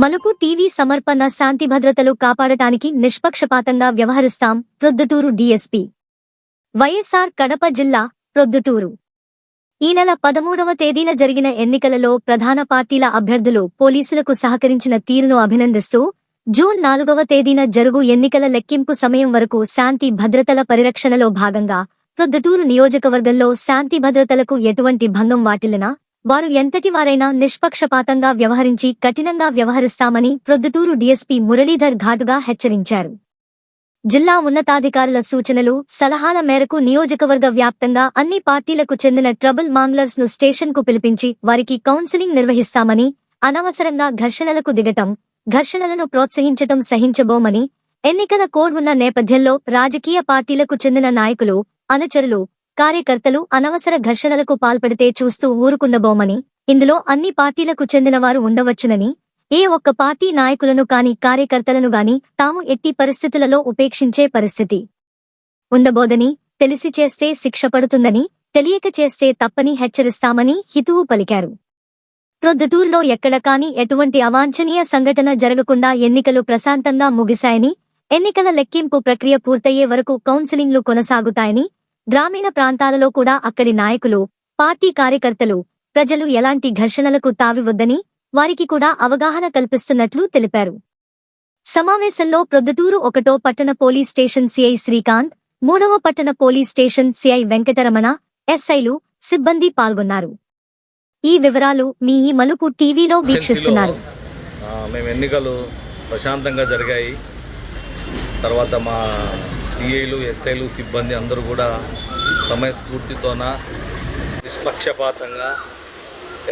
మలుపు టీవీ సమర్పణ శాంతి భద్రతలు కాపాడటానికి నిష్పక్షపాతంగా వ్యవహరిస్తాం ప్రొద్దుటూరు డీఎస్పీ. వైఎస్ఆర్ కడప జిల్లా ప్రొద్దుటూరు. ఈ నెల పదమూడవ తేదీన జరిగిన ఎన్నికలలో ప్రధాన పార్టీల అభ్యర్థులు పోలీసులకు సహకరించిన తీరును అభినందిస్తూ జూన్ నాలుగవ తేదీన జరుగు ఎన్నికల లెక్కింపు సమయం వరకు శాంతి భద్రతల పరిరక్షణలో భాగంగా ప్రొద్దుటూరు నియోజకవర్గంలో శాంతి భద్రతలకు ఎటువంటి భంగం వాటిల్లినా వారు ఎంతటి వారైనా నిష్పక్షపాతంగా వ్యవహరించి కఠినంగా వ్యవహరిస్తామని ప్రొద్దుటూరు డీఎస్పీ మురళీధర్ ఘాటుగా హెచ్చరించారు. జిల్లా ఉన్నతాధికారుల సూచనలు సలహాల మేరకు నియోజకవర్గ వ్యాప్తంగా అన్ని పార్టీలకు చెందిన ట్రబుల్ మాంగ్లర్స్ను స్టేషన్కు పిలిపించి వారికి కౌన్సిలింగ్ నిర్వహిస్తామని అనవసరంగా ఘర్షణలకు దిగటం ఘర్షణలను ప్రోత్సహించటం సహించబోమని ఎన్నికల కోడ్ ఉన్న నేపథ్యంలో రాజకీయ పార్టీలకు చెందిన నాయకులు అనుచరులు కార్యకర్తలు అనవసర ఘర్షణలకు పాల్పడితే చూస్తూ ఊరుకుండబోమని ఇందులో అన్ని పార్టీలకు చెందినవారు ఉండవచ్చునని ఏ ఒక్క పార్టీ నాయకులను కాని కార్యకర్తలను గాని తాము ఎట్టి పరిస్థితులలో ఉపేక్షించే పరిస్థితి. ఉండబోదని తెలిసి చేస్తే శిక్ష పడుతుందని తెలియక చేస్తే తప్పని హెచ్చరిస్తామని హితువు పలికారు. ప్రొద్దుటూర్లో ఎక్కడ కాని ఎటువంటి అవాంఛనీయ సంఘటన జరగకుండా ఎన్నికలు ప్రశాంతంగా ముగిశాయని ఎన్నికల లెక్కింపు ప్రక్రియ పూర్తయ్యే వరకు కౌన్సిలింగ్లు కొనసాగుతాయని గ్రామీణ ప్రాంతాలలో కూడా అక్కడి నాయకులు పార్టీ కార్యకర్తలు ప్రజలు ఎలాంటి ఘర్షణలకు తావివద్దని వారికి కూడా అవగాహన కల్పిస్తున్నట్లు తెలిపారు. సమావేశంలో ప్రొద్దుటూరు ఒకటో పట్టణ పోలీస్ స్టేషన్ సిఐ శ్రీకాంత్ మూడవ పట్టణ పోలీస్ స్టేషన్ సిఐ వెంకటరమణ ఎస్ఐలు సిబ్బంది పాల్గొన్నారు. ఈ వివరాలు మీ ఈ మలుపు టీవీలో వీక్షిస్తున్నారు. మేము ఎన్నికలు ప్రశాంతంగా జరిగాయి. తర్వాత మా సిఐలు ఎస్ఐలు సిబ్బంది అందరూ కూడా సమయస్ఫూర్తితోన నిష్పక్షపాతంగా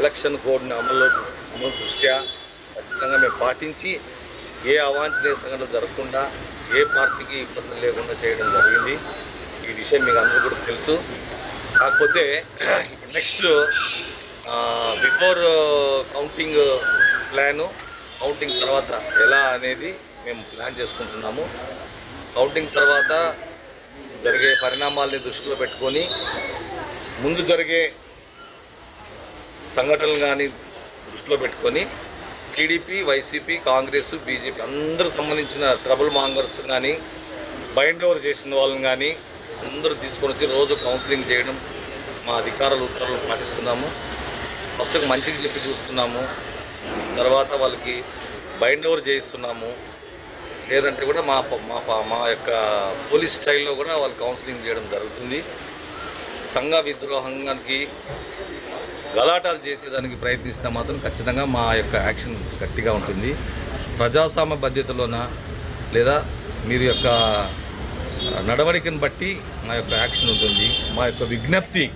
ఎలక్షన్ కోడ్ని అమలు అమలు దృష్ట్యా ఖచ్చితంగా మేము పాటించి ఏ అవాంఛనీయ సంఘటనలు జరగకుండా ఏ పార్టీకి ఇబ్బందులు లేకుండా చేయడం జరిగింది. ఈ విషయం మీకు అందరూ కూడా తెలుసు. కాకపోతే ఇప్పుడు next before counting plan counting తర్వాత ఎలా అనేది మేము ప్లాన్ చేసుకుంటున్నాము. కౌంటింగ్ తర్వాత జరిగే పరిణామాల్ని దృష్టిలో పెట్టుకొని ముందు జరిగే సంఘటనలు కానీ దృష్టిలో పెట్టుకొని టీడీపీ వైసీపీ కాంగ్రెస్ బీజేపీ అందరూ సంబంధించిన ట్రబుల్ మాంగర్స్ కానీ బైండ్ ఓవర్ చేసిన వాళ్ళని కానీ అందరూ తీసుకొని వచ్చి రోజు కౌన్సిలింగ్ చేయడం మా అధికారులు ఉత్తర్వులు పాటిస్తున్నాము. ఫస్ట్ మంచిగా చెప్పి చూస్తున్నాము. తర్వాత వాళ్ళకి బైండ్ ఓవర్ చేయిస్తున్నాము. లేదంటే కూడా మా ప- మా మా యొక్క పోలీస్ స్టైల్లో కూడా వాళ్ళు కౌన్సిలింగ్ చేయడం జరుగుతుంది. సంఘ విద్రోహానికి గలాటాలు చేసేదానికి ప్రయత్నిస్తే మాత్రం ఖచ్చితంగా మా యొక్క యాక్షన్ గట్టిగా ఉంటుంది. ప్రజాస్వామ్య బాధ్యతలోన లేదా మీరు యొక్క నడవడికను బట్టి మా యొక్క యాక్షన్ ఉంటుంది. మా యొక్క విజ్ఞప్తి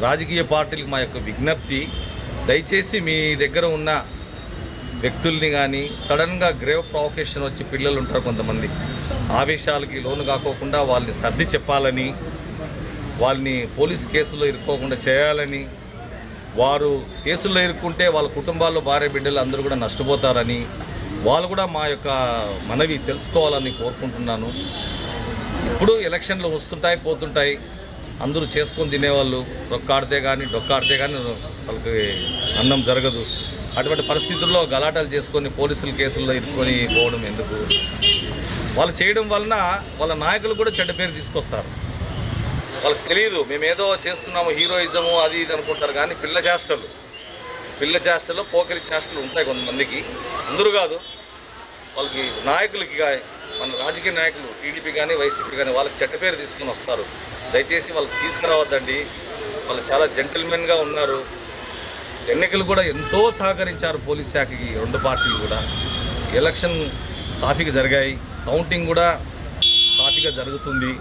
రాజకీయ పార్టీలకు మా యొక్క విజ్ఞప్తి దయచేసి మీ దగ్గర ఉన్న వ్యక్తుల్ని కానీ సడన్గా గ్రేవ్ ప్రావకేషన్ వచ్చి పిల్లలు ఉంటారు కొంతమంది. ఆవేశాలకి లోను కాకోకుండా వాళ్ళని సర్ది చెప్పాలని వాళ్ళని పోలీస్ కేసులో ఇరుక్కోకుండా చేయాలని వారు కేసుల్లో ఇరుక్కుంటే వాళ్ళ కుటుంబాల్లో భార్య బిడ్డలు అందరూ కూడా నష్టపోతారని వాళ్ళు కూడా మా యొక్క మనవి తెలుసుకోవాలని కోరుకుంటున్నాను. ఇప్పుడు ఎలక్షన్లు వస్తుంటాయి పోతుంటాయి. అందరూ చేసుకొని తినేవాళ్ళు డొక్కాడితే కానీ డొక్కాడితే కానీ వాళ్ళకి అన్నం జరగదు. అటువంటి పరిస్థితుల్లో గలాటాలు చేసుకొని పోలీసుల కేసుల్లో ఇరుక్కొని పోవడం ఎందుకు? వాళ్ళు చేయడం వలన వాళ్ళ నాయకులు కూడా చెడ్డ పేరు తీసుకొస్తారు. వాళ్ళకి తెలియదు మేము ఏదో చేస్తున్నాము హీరోయిజము అది ఇది అనుకుంటారు. కానీ పిల్ల చేష్టలు పిల్ల చేష్టలు పోకరి చేష్టలు ఉంటాయి కొంతమందికి. అందరూ కాదు. వాళ్ళకి నాయకులకి మన రాజకీయ నాయకులు టీడీపీ కానీ వైసీపీ కానీ వాళ్ళకి చెడ్డ పేరు తీసుకుని వస్తారు. దయచేసి వాళ్ళకి తీసుకురావద్దండి. వాళ్ళు చాలా జెంటిల్మెన్గా ఉన్నారు. ఎన్నికలు కూడా ఎంతో సహకరించారు పోలీస్ శాఖకి రెండు పార్టీలు కూడా. ఎలక్షన్ సాఫీగా జరిగాయి. కౌంటింగ్ కూడా సాఫీగా జరుగుతుంది.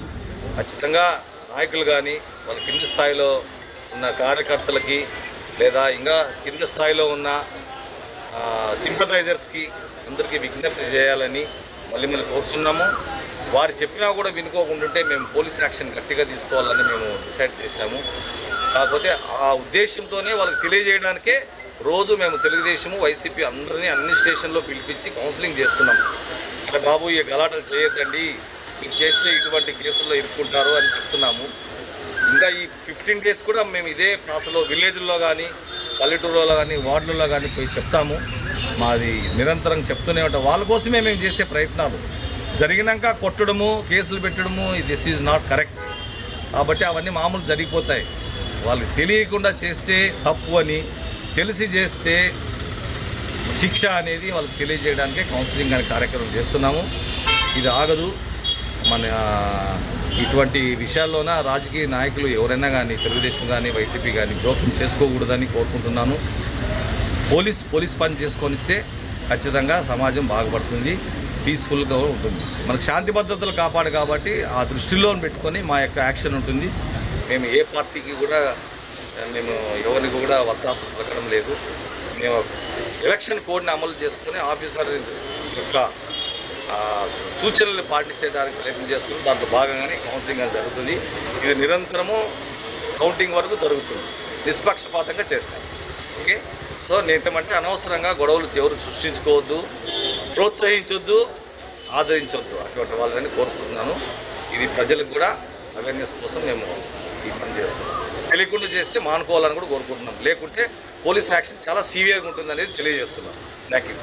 ఖచ్చితంగా నాయకులు కానీ వాళ్ళ కింది స్థాయిలో ఉన్న కార్యకర్తలకి లేదా ఇంకా కింది స్థాయిలో ఉన్న సింపథైజర్స్కి అందరికీ విజ్ఞప్తి చేయాలని మళ్ళీ మళ్ళీ కోరుతున్నాము వారు చెప్పినా కూడా వినుకోకుండా మేము పోలీస్ యాక్షన్ గట్టిగా తీసుకోవాలని మేము డిసైడ్ చేశాము. కాకపోతే ఆ ఉద్దేశంతోనే వాళ్ళకి తెలియజేయడానికే రోజు మేము తెలుగుదేశము వైసీపీ అందరినీ అన్ని స్టేషన్లో పిలిపించి కౌన్సిలింగ్ చేస్తున్నాం. అంటే బాబు ఈ గలాటలు చేయొద్దండి. ఇది చేస్తే ఇటువంటి కేసుల్లో ఇరుక్కుంటారు అని చెప్తున్నాము. ఇంకా ఈ ఫిఫ్టీన్ డేస్ కూడా మేము ఇదే ప్రాసలో విలేజ్లో కానీ పల్లెటూరులో కానీ వార్డులలో కానీ పోయి చెప్తాము. మాది నిరంతరం చెప్తూనే ఉంటాం. వాళ్ళ కోసమే మేము చేసే ప్రయత్నాలు. జరిగినాక కొట్టడము కేసులు పెట్టడము దిస్ ఈజ్ నాట్ కరెక్ట్ కాబట్టి అవన్నీ మామూలు జరిగిపోతాయి. వాళ్ళు తెలియకుండా చేస్తే తప్పు అని తెలిసి చేస్తే శిక్ష అనేది వాళ్ళకి తెలియజేయడానికే కౌన్సిలింగ్ అనే కార్యక్రమం చేస్తున్నాము. ఇది ఆగదు. మన ఇటువంటి విషయాల్లోన రాజకీయ నాయకులు ఎవరైనా కానీ తెలుగుదేశం కానీ వైసీపీ కానీ జోక్యం చేసుకోకూడదని కోరుకుంటున్నాను. పోలీస్ పోలీస్ పని చేసుకొనిస్తే ఖచ్చితంగా సమాజం బాగుపడుతుంది. పీస్ఫుల్గా ఉంటుంది. మనకు శాంతి భద్రతలు కాపాడు కాబట్టి ఆ దృష్టిలో పెట్టుకొని మా యొక్క యాక్షన్ ఉంటుంది. మేము ఏ పార్టీకి కూడా మేము ఎవరికి కూడా వత్తాసు పెట్టడం లేదు. మేము ఎలక్షన్ కోడ్ని అమలు చేసుకుని ఆఫీసర్ యొక్క సూచనలు పాటించడానికి ప్రయత్నం చేస్తున్నాం దాంట్లో భాగంగానే కౌన్సిలింగ్ అనేది జరుగుతుంది. ఇది నిరంతరము కౌంటింగ్ వరకు జరుగుతుంది. నిష్పక్షపాతంగా చేస్తాం. ఓకే? సో నేనేమంటే అనవసరంగా గొడవలు ఎవరు సృష్టించుకోవద్దు. ప్రోత్సహించొద్దు ఆదరించొద్దు. అటువంటి వాళ్ళని కోరుకుంటున్నాను. ఇది ప్రజలకు కూడా అవేర్నెస్ కోసం మేము ఈ పని చేస్తున్నాం. తెలియకుండా చేస్తే మానుకోవాలని కూడా కోరుకుంటున్నాం. లేకుంటే పోలీస్ యాక్షన్ చాలా సీవియర్గా ఉంటుందనేది తెలియజేస్తున్నాం థ్యాంక్ యూ